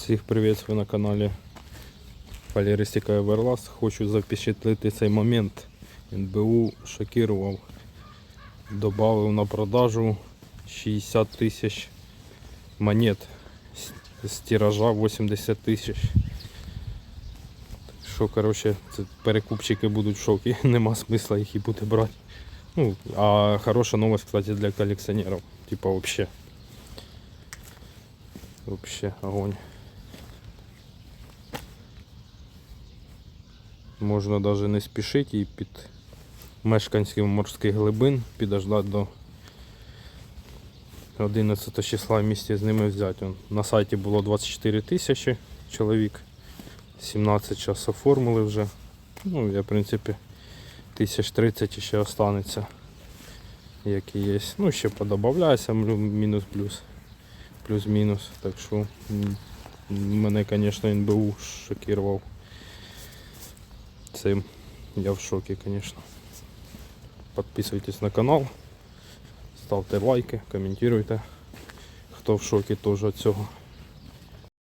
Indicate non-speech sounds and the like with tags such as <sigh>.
Всіх приветствую на каналі Поліристика Everlast. Хочу запечатлити цей момент. НБУ шокував. Добавив на продажу 60 тисяч монет з- з тиража 80 тисяч. Так Що, коротше, це перекупщики будуть в шокі. <laughs> Нема смисла їх і бути брати. Ну, а хороша новость, кстати, для колекціонерів. Типа вообще. Вообще огонь. Можна навіть не спішити і під мешканців морських глибин підождати до 11 числа місті з ними взяти. На сайті було 24 тисячі чоловік. 17 час оформили вже. Ну, я, в принципі, тисяч 30 ще останеться. Як і є. Ну, ще подобавляється мінус плюс. Плюс-мінус. Так що мене, звісно, НБУ шокував цим. Я в шокі, звісно. Підписуйтесь на канал, ставте лайки, коментуйте. Хто в шокі теж від цього.